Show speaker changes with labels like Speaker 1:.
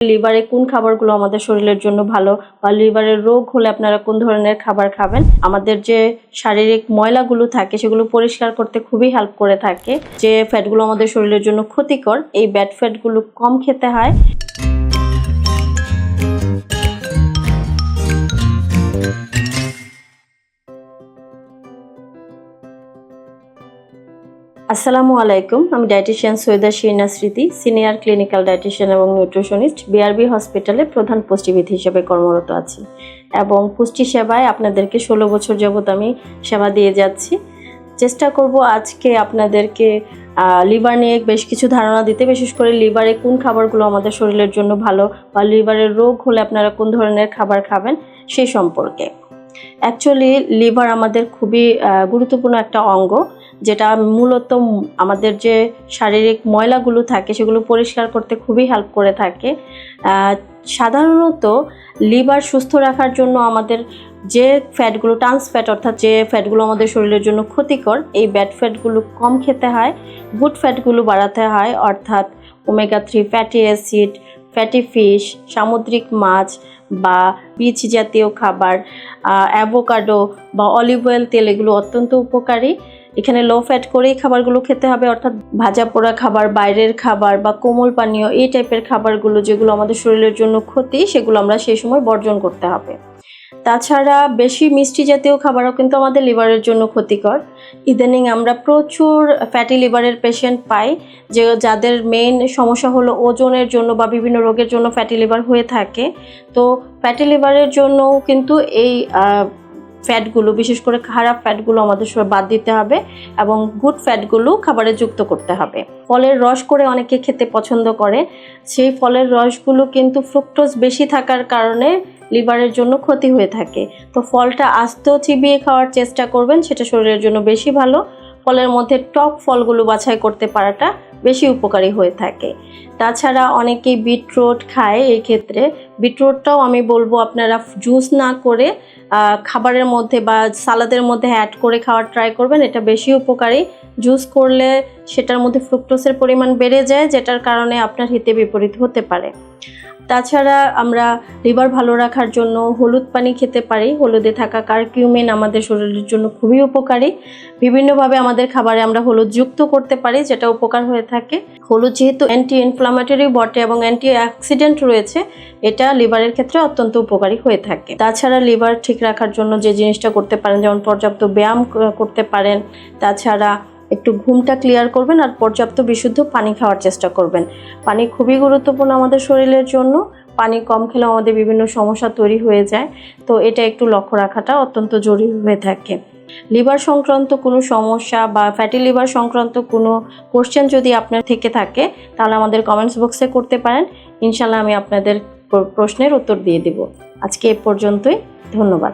Speaker 1: লিভারে কোন খাবারগুলো আমাদের শরীরের জন্য ভালো বা লিভারের রোগ হলে আপনারা কোন ধরনের খাবার খাবেন? আমাদের যে শারীরিক ময়লাগুলো থাকে সেগুলো পরিষ্কার করতে খুবই হেল্প করে থাকে। যে ফ্যাটগুলো আমাদের শরীরের জন্য ক্ষতিকর, এই ব্যাড ফ্যাটগুলো কম খেতে হয়। আসসালামু আলাইকুম, আমি dietitian Syeda Shirina Smriti, senior clinical dietitian এবং নিউট্রিশনিস্ট বিআরবি হসপিটালে প্রধান পুষ্টিবিদ হিসেবে কর্মরত আছি এবং পুষ্টি সেবায় আপনাদেরকে ষোলো বছর যাবত আমি সেবা দিয়ে যাচ্ছি। চেষ্টা করব আজকে আপনাদেরকে লিভার নিয়ে বেশ কিছু ধারণা দিতে, বিশেষ করে লিভারে কোন খাবারগুলো আমাদের শরীরের জন্য ভালো বা লিভারের রোগ হলে আপনারা কোন ধরনের খাবার খাবেন সেই সম্পর্কে। অ্যাকচুয়ালি লিভার আমাদের খুবই গুরুত্বপূর্ণ একটা অঙ্গ। যেটা মূলত আমাদের যে শারীরিক ময়লাগুলো থাকে সেগুলো পরিষ্কার করতে খুবই হেল্প করে থাকে। সাধারণত লিভার সুস্থ রাখার জন্য আমাদের যে ফ্যাটগুলো ট্রান্স ফ্যাট অর্থাৎ যে ফ্যাটগুলো আমাদের শরীরের জন্য ক্ষতিকর, এই ব্যাড ফ্যাটগুলো কম খেতে হয় গুড ফ্যাটগুলো বাড়াতে হয়, অর্থাৎ omega three fatty acid fatty fish সামুদ্রিক মাছ বা বীজ জাতীয় খাবার অ্যাভোকাডো বা অলিভ অয়েল তেল এগুলো অত্যন্ত উপকারী। এখানে লো ফ্যাট করেই খাবারগুলো খেতে হবে, অর্থাৎ ভাজা পোড়া খাবার, বাইরের খাবার বা কোমল পানীয়, এই টাইপের খাবারগুলো যেগুলো আমাদের শরীরের জন্য ক্ষতি, সেগুলো আমরা সেই সময় বর্জন করতে হবে। তাছাড়া বেশি মিষ্টি জাতীয় খাবারও কিন্তু আমাদের লিভারের জন্য ক্ষতিকর। ইদানিং আমরা প্রচুর ফ্যাটি লিভারের পেশেন্ট পাই, যে যাদের মেইন সমস্যা হলো ওজনের জন্য বা বিভিন্ন রোগের জন্য ফ্যাটি লিভার হয়ে থাকে। তো ফ্যাটি লিভারের জন্যও কিন্তু এই ফ্যাটগুলো, বিশেষ করে খারাপ ফ্যাটগুলো আমাদের শরীরে বাদ দিতে হবে এবং গুড ফ্যাটগুলো খাবারে যুক্ত করতে হবে। ফলের রস করে অনেকে খেতে পছন্দ করে। সেই ফলের রসগুলো কিন্তু ফ্রুক্টোজ বেশি থাকার কারণে লিভারের জন্য ক্ষতি হয়ে থাকে। তো ফলটা আস্ত চিবিয়ে খাওয়ার চেষ্টা করবেন, সেটা শরীরের জন্য বেশি ভালো। ফলের মধ্যে টক ফলগুলো বাছাই করতে পারাটা বেশি উপকারী হয়ে থাকে। তাছাড়া অনেকেই বিটরুট খায় এই ক্ষেত্রে বিটরুটটাও আমি বলব আপনারা জুস না করে খাবারের মধ্যে বা সালাদের মধ্যে অ্যাড করে খাওয়ার ট্রাই করবেন, এটা বেশি উপকারী। জুস করলে সেটার মধ্যে ফ্রুক্টোসের পরিমাণ বেড়ে যায়, যেটার কারণে আপনার হিতে বিপরীত হতে পারে। তাছাড়া আমরা লিভার ভালো রাখার জন্য হলুদ পানি খেতে পারি। হলুদে থাকা কারকিউমিন আমাদের শরীরের জন্য খুবই উপকারী। বিভিন্নভাবে আমাদের খাবারে আমরা হলুদ যুক্ত করতে পারি, যেটা উপকার হয়ে থাকে। হলুদ যেহেতু অ্যান্টি ইনফ্লামেটরি বটে এবং অ্যান্টি অ্যাক্সিডেন্ট রয়েছে, এটা লিভারের ক্ষেত্রে অত্যন্ত উপকারী হয়ে থাকে। তাছাড়া লিভার ঠিক রাখার জন্য যে জিনিসটা করতে পারেন, যেমন পর্যাপ্ত ব্যায়াম করতে পারেন। তাছাড়া একটু ঘুমটা ক্লিয়ার করবেন আর পর্যাপ্ত বিশুদ্ধ পানি খাওয়ার চেষ্টা করবেন। পানি খুবই গুরুত্বপূর্ণ আমাদের শরীরের জন্য। পানি কম খেলেও আমাদের বিভিন্ন সমস্যা তৈরি হয়ে যায়। তো এটা একটু লক্ষ্য রাখাটা অত্যন্ত জরুরি হয়ে থাকে। লিভার সংক্রান্ত কোনো সমস্যা বা ফ্যাটি লিভার সংক্রান্ত কোনো কোশ্চেন যদি আপনার থেকে থাকে, তাহলে আমাদের কমেন্টস বক্সে করতে পারেন। ইনশাল্লাহ আমি আপনাদের প্রশ্নের উত্তর দিয়ে দেব। আজকে এ পর্যন্তই। ধন্যবাদ।